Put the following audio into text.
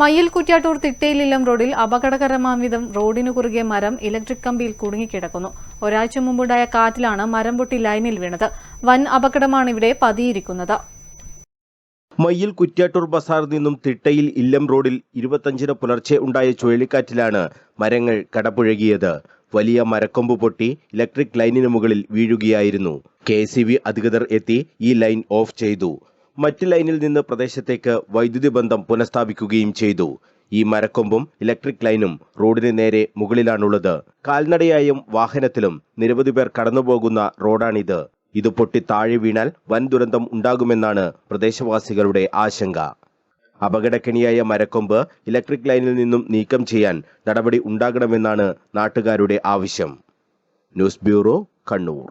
മയ്യിൽ കുറ്റ്യാട്ടൂർ തിട്ടയിലില്ലം റോഡിൽ അപകടകരമാംവിധം റോഡിനു കുറുകെ മരം ഇലക്ട്രിക് കമ്പിയിൽ കുടുങ്ങിക്കിടക്കുന്നു. ഒരാഴ്ച മുമ്പുണ്ടായ കാറ്റിലാണ് മരം പൊട്ടി ലൈനിൽ വീണത്. വൻ അപകടമാണ് ഇവിടെ പതിയിരിക്കുന്നത്. മയ്യിൽ കുറ്റ്യാട്ടൂർ ബസാറിൽ നിന്നും തിട്ടയിൽ ഇല്ലം റോഡിൽ ഇരുപത്തഞ്ചിന് പുലർച്ചെ ഉണ്ടായ ചുഴലിക്കാറ്റിലാണ് മരങ്ങൾ കടപുഴകിയത്. വലിയ മരക്കൊമ്പ് പൊട്ടി ഇലക്ട്രിക് ലൈനിന് മുകളിൽ വീഴുകയായിരുന്നു. കെ അധികൃതർ എത്തി ഈ ലൈൻ ഓഫ് ചെയ്തു. മറ്റ് ലൈനിൽ നിന്ന് പ്രദേശത്തേക്ക് വൈദ്യുതി ബന്ധം പുനഃസ്ഥാപിക്കുകയും ചെയ്തു. ഈ മരക്കൊമ്പും ഇലക്ട്രിക് ലൈനും റോഡിന് നേരെ മുകളിലാണുള്ളത്. കാൽനടയായും വാഹനത്തിലും നിരവധി പേർ കടന്നുപോകുന്ന റോഡാണിത്. ഇത് പൊട്ടി താഴെ വീണാൽ വൻ ദുരന്തം ഉണ്ടാകുമെന്നാണ് പ്രദേശവാസികളുടെ ആശങ്ക. അപകടക്കെണിയായ മരക്കൊമ്പ് ഇലക്ട്രിക് ലൈനിൽ നിന്നും നീക്കം ചെയ്യാൻ നടപടി ഉണ്ടാകണമെന്നാണ് നാട്ടുകാരുടെ ആവശ്യം. News bureau Kannur.